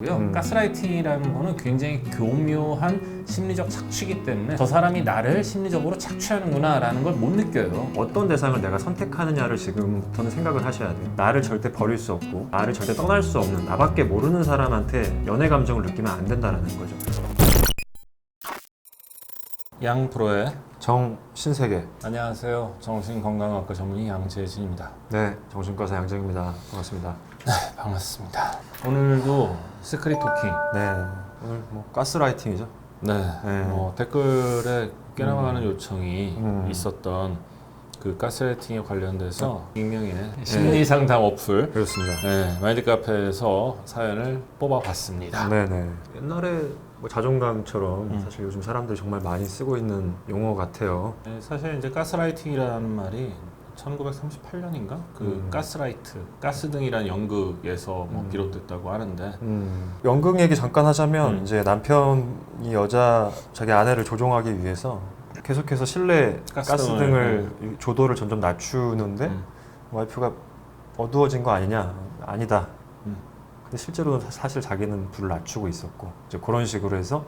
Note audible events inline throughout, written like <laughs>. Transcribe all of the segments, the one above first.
고요. 음. 가스라이팅이라는 거는 굉장히 교묘한 심리적 착취이기 때문에 저 사람이 나를 심리적으로 착취하는구나라는 걸 못 느껴요. 어떤 대상을 내가 선택하느냐를 지금부터는 생각을 하셔야 돼요. 나를 절대 버릴 수 없고 나를 절대 떠날 수 없는 나밖에 모르는 사람한테 연애 감정을 느끼면 안 된다는 거죠. 양 프로의 정신세계. 안녕하세요. 정신건강학과 전문의 양재진입니다. 네, 정신과사 양정입니다. 반갑습니다. 반갑습니다. 오늘도 시크릿 토킹. 네, 오늘 뭐 가스라이팅이죠. 네. 네. 뭐 댓글에 꽤나 많은 요청이 음. 있었던 그 가스라이팅에 관련돼서 익명의 심리 상담 어플 그렇습니다. 네, 마인드 카페에서 사연을 뽑아봤습니다. 네, 네. 옛날에 뭐 자존감처럼 음. 사실 요즘 사람들이 정말 많이 쓰고 있는 용어 같아요. 네, 사실 이제 가스라이팅이라는 말이 1938년인가 그 음. 가스라이트 가스등이라는 연극에서 뭐 음. 비롯됐다고 하는데 음, 연극 얘기 잠깐 하자면 음. 이제 남편이 여자 자기 아내를 조종하기 위해서 계속해서 실내 가스등을, 가스등을 조도를 점점 낮추는데 음. 와이프가 어두워진 거 아니냐 아니다 음. 근데 실제로는 사- 사실 자기는 불을 낮추고 있었고 이제 그런 식으로 해서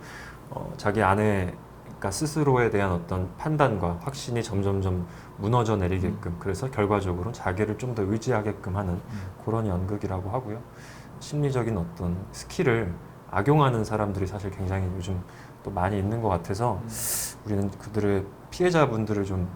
어, 자기 아내가 스스로에 대한 어떤 판단과 확신이 점점점 무너져 내리게끔 그래서 결과적으로 자기를 좀 더 의지하게끔 하는 그런 연극이라고 하고요. 심리적인 어떤 스킬을 악용하는 사람들이 사실 굉장히 요즘 또 많이 있는 것 같아서 우리는 그들의 피해자분들을 좀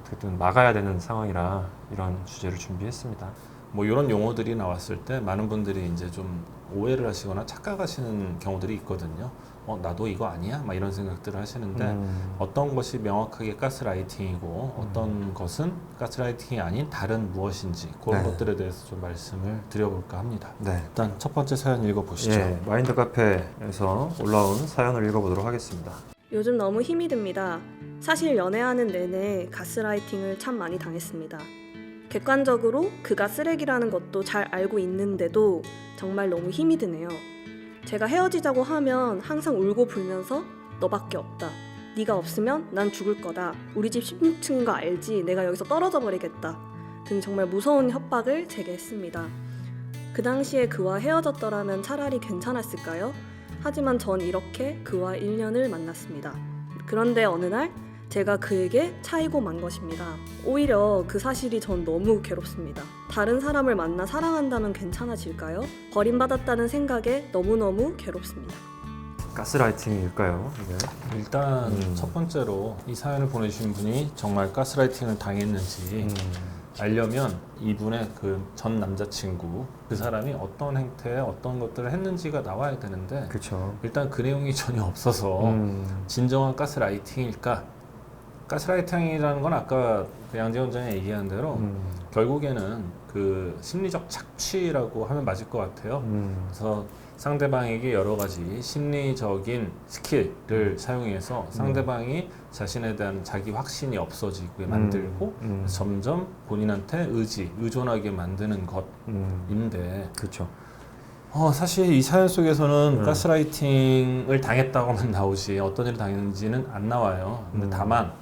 어떻게든 막아야 되는 상황이라 이런 주제를 준비했습니다. 뭐 이런 용어들이 나왔을 때 많은 분들이 이제 좀 오해를 하시거나 착각하시는 경우들이 있거든요. 어 나도 이거 아니야? 막 이런 생각들을 하시는데 음, 어떤 것이 명확하게 가스라이팅이고 어떤 것은 가스라이팅이 아닌 다른 무엇인지 그런 네. 것들에 대해서 좀 말씀을 드려볼까 합니다. 네. 일단 첫 번째 사연 읽어보시죠. 예, 마인드 카페에서 올라온 사연을 읽어보도록 하겠습니다. 요즘 너무 힘이 듭니다. 사실 연애하는 내내 가스라이팅을 참 많이 당했습니다. 객관적으로 그가 쓰레기라는 것도 잘 알고 있는데도 정말 너무 힘이 드네요. 제가 헤어지자고 하면 항상 울고 불면서 너밖에 없다. 네가 없으면 난 죽을 거다. 우리 집 16층인 거 알지? 내가 여기서 떨어져 버리겠다. 등 정말 무서운 협박을 제게 했습니다. 그 당시에 그와 헤어졌더라면 차라리 괜찮았을까요? 하지만 전 이렇게 그와 1년을 만났습니다. 그런데 어느 날 제가 그에게 차이고 만 것입니다. 오히려 그 사실이 전 너무 괴롭습니다. 다른 사람을 만나 사랑한다면 괜찮아질까요? 버림받았다는 생각에 너무너무 괴롭습니다. 가스라이팅일까요? 이게? 일단 음. 첫 번째로 이 사연을 보내주신 분이 정말 가스라이팅을 당했는지 음, 알려면 이분의 그 전 남자친구 그 사람이 어떤 행태에 어떤 것들을 했는지가 나와야 되는데 그렇죠. 일단 그 내용이 전혀 없어서 음, 진정한 가스라이팅일까? 가스라이팅이라는 건 아까 그 양재원 원장이 얘기한 대로 음, 결국에는 그 심리적 착취라고 하면 맞을 것 같아요. 음, 그래서 상대방에게 여러 가지 심리적인 스킬을 사용해서 상대방이 자신에 대한 자기 확신이 없어지게 만들고 음, 점점 본인한테 의지, 의존하게 만드는 음, 것인데 그렇죠. 어, 사실 이 사연 속에서는 음. 가스라이팅을 당했다고만 <laughs> 나오지 어떤 일을 당했는지는 안 나와요. 근데 음. 다만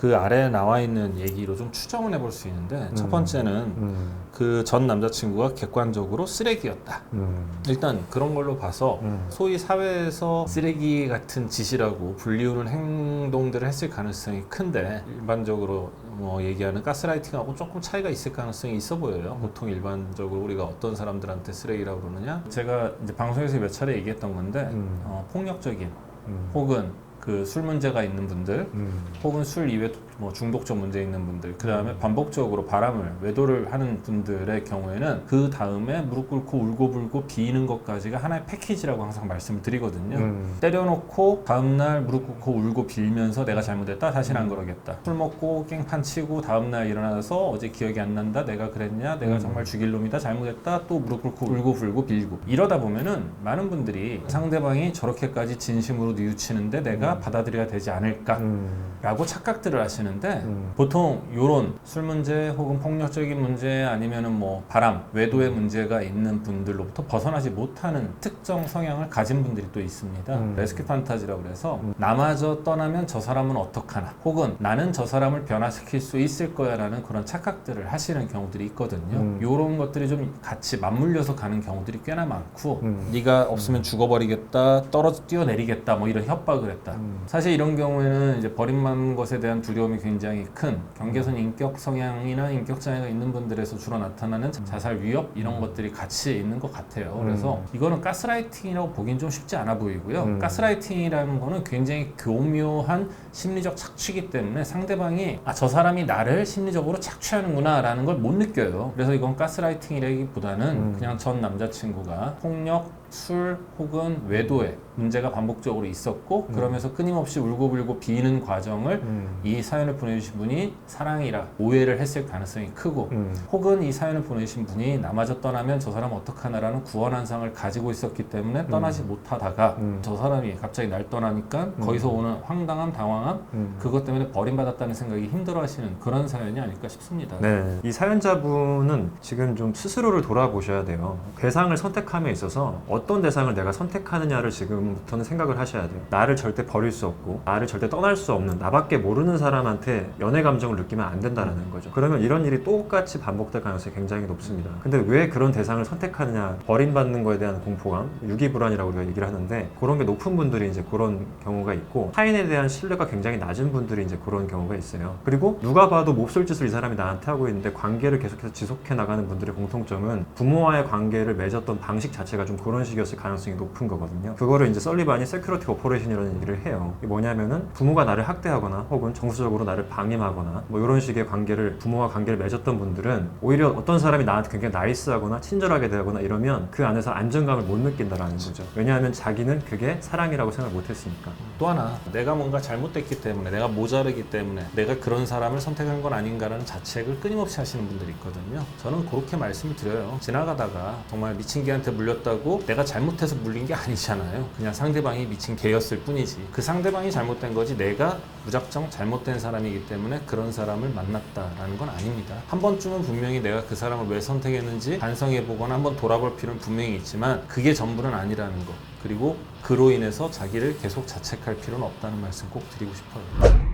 그 아래에 나와 있는 얘기로 좀 추정을 해볼 수 있는데 첫 음. 번째는 음, 그전 남자친구가 객관적으로 쓰레기였다. 음, 일단 그런 걸로 봐서 음. 소위 사회에서 쓰레기 같은 짓이라고 불리우는 행동들을 했을 가능성이 큰데 일반적으로 뭐 얘기하는 가스라이팅하고 조금 차이가 있을 가능성이 있어 보여요. 보통 일반적으로 우리가 어떤 사람들한테 쓰레기라고 그러느냐? 제가 이제 방송에서 몇 차례 얘기했던 건데 음. 어, 폭력적인 음, 혹은 그 술 문제가 있는 분들 음, 혹은 술 이외 뭐 중독적 문제 있는 분들 그 다음에 반복적으로 바람을 외도를 하는 분들의 경우에는 그 다음에 무릎 꿇고 울고불고 비는 것까지가 하나의 패키지라고 항상 말씀을 드리거든요. 음, 때려놓고 다음날 무릎 꿇고 울고 빌면서 내가 잘못했다 다시는 안 그러겠다. 술 먹고 깽판 치고 다음날 일어나서 어제 기억이 안 난다 내가 그랬냐 내가 음. 정말 죽일 놈이다 잘못했다 또 무릎 꿇고 울고 불고 빌고. 이러다 보면은 많은 분들이 상대방이 저렇게까지 진심으로 뉘우치는데 내가 문제가 받아들여야 되지 않을까 음. 라고 착각들을 하시는데 음. 보통 요런 술 문제 혹은 폭력적인 문제 아니면은 뭐 바람, 외도의 문제가 있는 분들로부터 벗어나지 못하는 특정 성향을 가진 분들이 또 있습니다. 음. 레스큐 판타지라고 그래서 음. 나마저 떠나면 저 사람은 어떡하나 혹은 나는 저 사람을 변화시킬 수 있을 거야라는 그런 착각들을 하시는 경우들이 있거든요. 음. 요런 것들이 좀 같이 맞물려서 가는 경우들이 꽤나 많고 음. 네가 없으면 죽어버리겠다, 떨어져 뛰어내리겠다 뭐 이런 협박을 했다. 음. 사실 이런 경우에는 이제 버림받는 것에 대한 두려움이 굉장히 큰 경계선 인격 성향이나 인격 장애가 있는 분들에서 주로 나타나는 자살 위협 이런 것들이 같이 있는 것 같아요. 그래서 음. 이거는 가스라이팅이라고 보긴 좀 쉽지 않아 보이고요. 음. 가스라이팅이라는 거는 굉장히 교묘한 심리적 착취이기 때문에 상대방이 아 저 사람이 나를 심리적으로 착취하는구나라는 걸 못 느껴요. 그래서 이건 가스라이팅이라기보다는 음. 그냥 전 남자친구가 폭력, 술 혹은 외도에 문제가 반복적으로 있었고 음. 그러면서 끊임없이 울고불고 비는 과정을 음. 이 사연을 보내주신 분이 사랑이라 오해를 했을 가능성이 크고 음. 혹은 이 사연을 보내신 분이 나마저 떠나면 저 사람 어떡하나라는 구원 한상을 가지고 있었기 때문에 떠나지 못하다가 음. 저 사람이 갑자기 날 떠나니까 거기서 오는 황당함, 당황함 음. 그것 때문에 버림받았다는 생각이 힘들어하시는 그런 사연이 아닐까 싶습니다. 네, 이 사연자분은 지금 좀 스스로를 돌아보셔야 돼요. 대상을 선택함에 있어서 어떤 대상을 내가 선택하느냐를 지금부터는 생각을 하셔야 돼요. 나를 절대 버릴 수 없고, 나를 절대 떠날 수 없는, 나밖에 모르는 사람한테 연애 감정을 느끼면 안 된다는 거죠. 그러면 이런 일이 똑같이 반복될 가능성이 굉장히 높습니다. 근데 왜 그런 대상을 선택하느냐, 버림받는 거에 대한 공포감, 유기불안이라고 우리가 얘기를 하는데, 그런 게 높은 분들이 이제 그런 경우가 있고, 타인에 대한 신뢰가 굉장히 낮은 분들이 이제 그런 경우가 있어요. 그리고 누가 봐도 몹쓸 짓을 이 사람이 나한테 하고 있는데 관계를 계속해서 지속해 나가는 분들의 공통점은 부모와의 관계를 맺었던 방식 자체가 좀 그런 식이었을 가능성이 높은 거거든요. 그거를 이제 썰리반이 세큐리티 오퍼레이션이라는 얘기를 해요. 뭐냐면은 부모가 나를 학대하거나 혹은 정서적으로 나를 방임하거나 뭐 이런 식의 관계를 부모와 관계를 맺었던 분들은 오히려 어떤 사람이 나한테 굉장히 나이스하거나 친절하게 대하거나 이러면 그 안에서 안정감을 못 느낀다라는 거죠. 왜냐하면 자기는 그게 사랑이라고 생각 못 했으니까. 또 하나 내가 뭔가 잘못됐기 때문에 내가 모자르기 때문에 내가 그런 사람을 선택한 건 아닌가라는 자책을 끊임없이 하시는 분들이 있거든요 저는 그렇게 말씀을 드려요 지나가다가 정말 미친 개한테 물렸다고 내가 잘못해서 물린 게 아니잖아요 그냥 상대방이 미친 개였을 뿐이지 그 상대방이 잘못된 거지 내가 무작정 잘못된 사람이기 때문에 그런 사람을 만났다라는 건 아닙니다 한 번쯤은 분명히 내가 그 사람을 왜 선택했는지 반성해 보거나 한번 돌아볼 필요는 분명히 있지만 그게 전부는 아니라는 거 그리고 그로 인해서 자기를 계속 자책할 필요는 없다는 말씀 꼭 드리고 싶어요.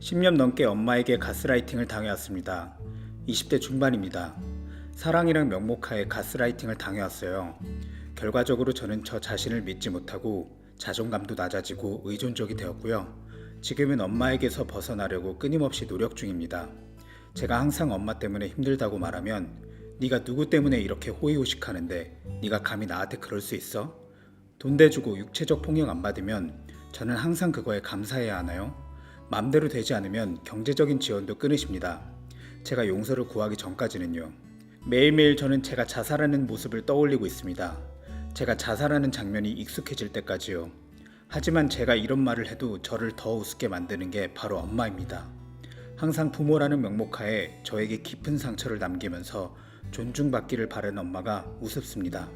10년 넘게 엄마에게 가스라이팅을 당해왔습니다. 20대 중반입니다. 사랑이랑 명목하에 가스라이팅을 당해왔어요. 결과적으로 저는 저 자신을 믿지 못하고 자존감도 낮아지고 의존적이 되었고요. 지금은 엄마에게서 벗어나려고 끊임없이 노력 중입니다. 제가 항상 엄마 때문에 힘들다고 말하면 네가 누구 때문에 이렇게 호의호식하는데 네가 감히 나한테 그럴 수 있어? 돈 대주고 육체적 폭력 안 받으면 저는 항상 그거에 감사해야 하나요? 맘대로 되지 않으면 경제적인 지원도 끊으십니다. 제가 용서를 구하기 전까지는요. 매일매일 저는 제가 자살하는 모습을 떠올리고 있습니다. 제가 자살하는 장면이 익숙해질 때까지요. 하지만 제가 이런 말을 해도 저를 더 우습게 만드는 게 바로 엄마입니다. 항상 부모라는 명목하에 저에게 깊은 상처를 남기면서 존중받기를 바라는 엄마가 우습습니다.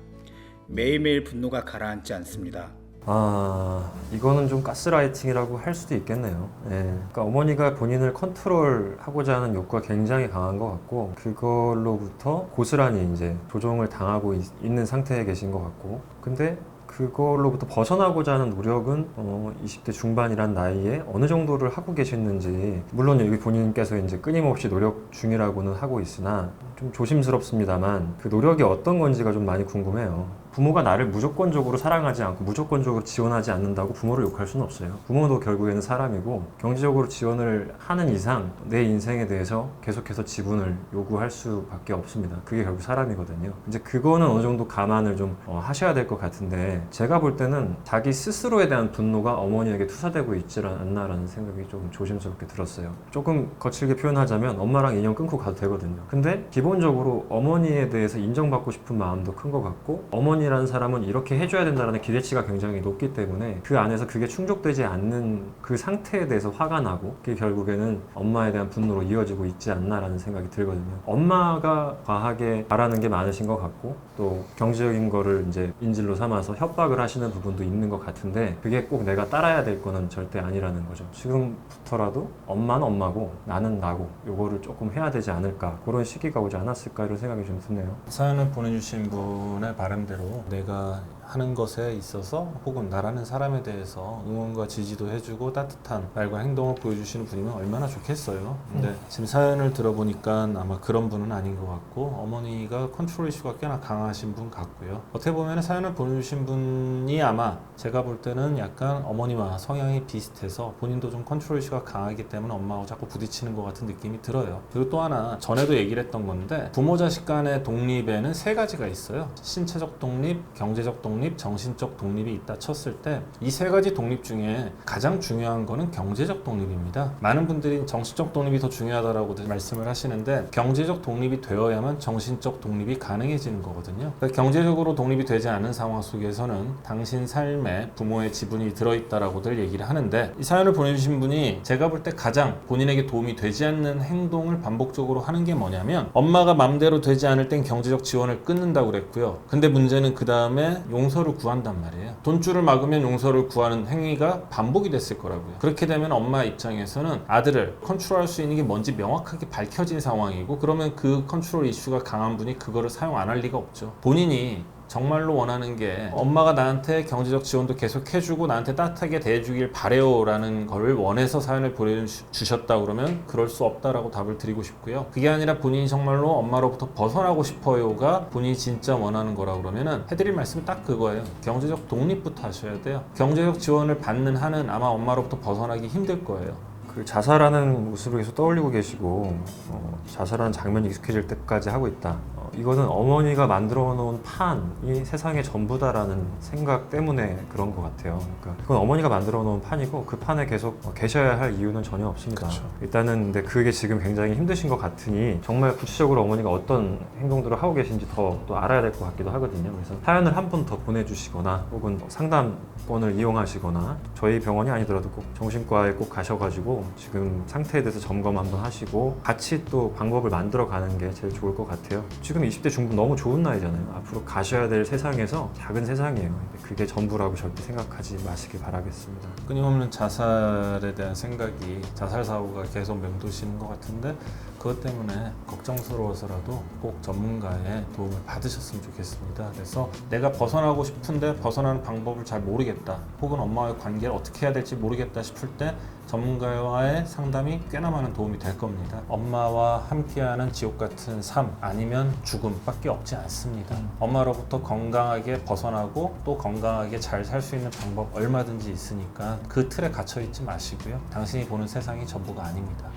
매일매일 분노가 가라앉지 않습니다. 아, 이거는 좀 가스라이팅이라고 할 수도 있겠네요. 예. 그러니까 어머니가 본인을 컨트롤하고자 하는 욕구가 굉장히 강한 것 같고, 그걸로부터 고스란히 이제 조종을 당하고 있, 는 상태에 계신 것 같고, 근데 그걸로부터 벗어나고자 하는 노력은 어, 20대 중반이란 나이에 어느 정도를 하고 계셨는지 물론 여기 본인께서 이제 끊임없이 노력 중이라고는 하고 있으나 좀 조심스럽습니다만 그 노력이 어떤 건지가 좀 많이 궁금해요. 부모가 나를 무조건적으로 사랑하지 않고 무조건적으로 지원하지 않는다고 부모를 욕할 수는 없어요. 부모도 결국에는 사람이고 경제적으로 지원을 하는 이상 내 인생에 대해서 계속해서 지분을 요구할 수밖에 없습니다. 그게 결국 사람이거든요. 이제 그거는 어느 정도 감안을 좀 어, 하셔야 될 것 같은데 제가 볼 때는 자기 스스로에 대한 분노가 어머니에게 투사되고 있지 않나라는 생각이 좀 조심스럽게 들었어요. 조금 거칠게 표현하자면 엄마랑 인연 끊고 가도 되거든요. 근데 기본적으로 어머니에 대해서 인정받고 싶은 마음도 큰 것 같고 어머니 의 어머니라는 사람은 이렇게 해줘야 된다는 기대치가 굉장히 높기 때문에 그 안에서 그게 충족되지 않는 그 상태에 대해서 화가 나고 그게 결국에는 엄마에 대한 분노로 이어지고 있지 않나라는 생각이 들거든요. 엄마가 과하게 바라는 게 많으신 것 같고 또 경제적인 거를 이제 인질로 삼아서 협박을 하시는 부분도 있는 것 같은데 그게 꼭 내가 따라야 될 거는 절대 아니라는 거죠. 지금부터라도 엄마는 엄마고 나는 나고 요거를 조금 해야 되지 않을까 그런 시기가 오지 않았을까 이런 생각이 좀 드네요. 사연을 보내주신 분의 바람대로 내가 하는 것에 있어서 혹은 나라는 사람에 대해서 응원과 지지도 해주고 따뜻한 말과 행동을 보여주시는 분이면 얼마나 좋겠어요. 근데 지금 사연을 들어보니까 아마 그런 분은 아닌 것 같고 어머니가 컨트롤 이슈가 꽤나 강하신 분 같고요. 어떻게 보면 사연을 보내주신 분이 아마 제가 볼 때는 약간 어머니와 성향이 비슷해서 본인도 좀 컨트롤 이슈가 강하기 때문에 엄마하고 자꾸 부딪히는 것 같은 느낌이 들어요. 그리고 또 하나 전에도 얘기를 했던 건데 부모 자식 간의 독립에는 세 가지가 있어요. 신체적 독립, 경제적 독립, 정신적 독립이 있다 쳤을 때 이 세 가지 독립 중에 가장 중요한 거는 경제적 독립입니다. 많은 분들이 정신적 독립이 더 중요하다라고 말씀을 하시는데 경제적 독립이 되어야만 정신적 독립이 가능해지는 거거든요. 그러니까 경제적으로 독립이 되지 않은 상황 속에서는 당신 삶에 부모의 지분이 들어있다라고들 얘기를 하는데 이 사연을 보내주신 분이 제가 볼 때 가장 본인에게 도움이 되지 않는 행동을 반복적으로 하는 게 뭐냐면 엄마가 맘대로 되지 않을 땐 경제적 지원을 끊는다고 그랬고요. 근데 문제는 그 다음에 용 서를 구한단 말이에요. 돈줄을 막으면 용서를 구하는 행위가 반복이 됐을 거라고요. 그렇게 되면 엄마 입장에서는 아들을 컨트롤할 수 있는 게 뭔지 명확하게 밝혀진 상황이고 그러면 그 컨트롤 이슈가 강한 분이 그거를 사용 안 할 리가 없죠. 본인이 정말로 원하는 게 엄마가 나한테 경제적 지원도 계속 해주고 나한테 따뜻하게 대해주길 바래요라는 거를 원해서 사연을 보내주셨다 그러면 그럴 수 없다라고 답을 드리고 싶고요. 그게 아니라 본인이 정말로 엄마로부터 벗어나고 싶어요가 본인이 진짜 원하는 거라 그러면은 해드릴 말씀은 딱 그거예요. 경제적 독립부터 하셔야 돼요. 경제적 지원을 받는 한은 아마 엄마로부터 벗어나기 힘들 거예요. 그 자살하는 모습을 계속 떠올리고 계시고 어, 자살하는 장면이 익숙해질 때까지 하고 있다. 어, 이거는 어머니가 만들어 놓은 판이 세상의 전부다라는 생각 때문에 그런 것 같아요. 그러니까 그건 어머니가 만들어 놓은 판이고 그 판에 계속 어, 계셔야 할 이유는 전혀 없습니다. 그쵸. 일단은 근데 그게 지금 굉장히 힘드신 것 같으니 정말 구체적으로 어머니가 어떤 행동들을 하고 계신지 더 또 알아야 될 것 같기도 하거든요. 그래서 사연을 한 번 더 보내주시거나 혹은 상담권을 이용하시거나 저희 병원이 아니더라도 꼭 정신과에 꼭 가셔가지고 지금 상태에 대해서 점검 한번 하시고 같이 또 방법을 만들어 가는 게 제일 좋을 것 같아요. 지금 20대 중반 너무 좋은 나이잖아요. 앞으로 가셔야 될 세상에서 작은 세상이에요. 그게 전부라고 절대 생각하지 마시길 바라겠습니다. 끊임없는 자살에 대한 생각이 자살 사고가 계속 맴도시는 것 같은데 그것 때문에 걱정스러워서라도 꼭 전문가의 도움을 받으셨으면 좋겠습니다. 그래서 내가 벗어나고 싶은데 벗어나는 방법을 잘 모르겠다. 혹은 엄마와의 관계를 어떻게 해야 될지 모르겠다 싶을 때 전문가와의 상담이 꽤나 많은 도움이 될 겁니다. 엄마와 함께하는 지옥 같은 삶 아니면 죽음밖에 없지 않습니다. 엄마로부터 건강하게 벗어나고 또 건강하게 잘 살 수 있는 방법 얼마든지 있으니까 그 틀에 갇혀 있지 마시고요. 당신이 보는 세상이 전부가 아닙니다.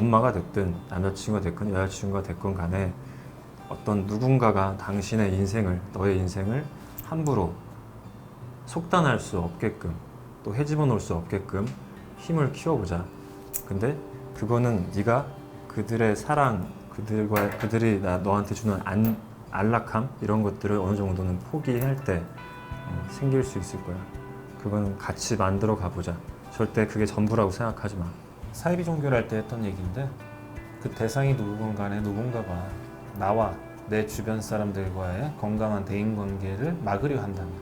엄마가 됐든 남자친구가 됐건 여자친구가 됐건 간에 어떤 누군가가 당신의 인생을 너의 인생을 함부로 속단할 수 없게끔 또 헤집어 놓을 수 없게끔 힘을 키워보자. 근데 그거는 네가 그들의 사랑, 그들과 그들이 나 너한테 주는 안, 안락함 이런 것들을 어느 정도는 포기할 때 어, 생길 수 있을 거야. 그거는 같이 만들어 가보자. 절대 그게 전부라고 생각하지 마. 사이비 종교를 할 때 했던 얘기인데 그 대상이 누구건 간에 누군가가 나와 내 주변 사람들과의 건강한 대인 관계를 막으려 한다면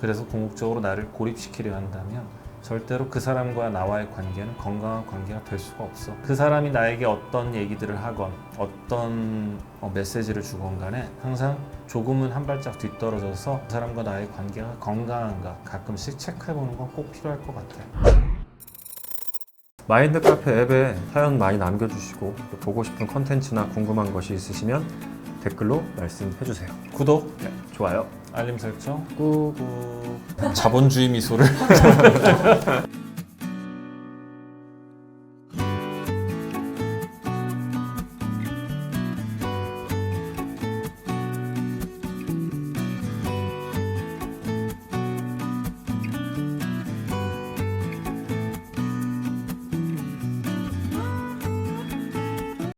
그래서 궁극적으로 나를 고립시키려 한다면 절대로 그 사람과 나와의 관계는 건강한 관계가 될 수가 없어. 그 사람이 나에게 어떤 얘기들을 하건 어떤 어, 메시지를 주건 간에 항상 조금은 한 발짝 뒤떨어져서 그 사람과 나의 관계가 건강한가 가끔씩 체크해보는 건 꼭 필요할 것 같아요. 마인드 카페 앱에 사연 많이 남겨주시고 또 보고 싶은 컨텐츠나 궁금한 것이 있으시면 댓글로 말씀해 주세요. 구독, 네, 좋아요. 알림 설정, 꾹. 꾹. 자본주의 미소를 <laughs>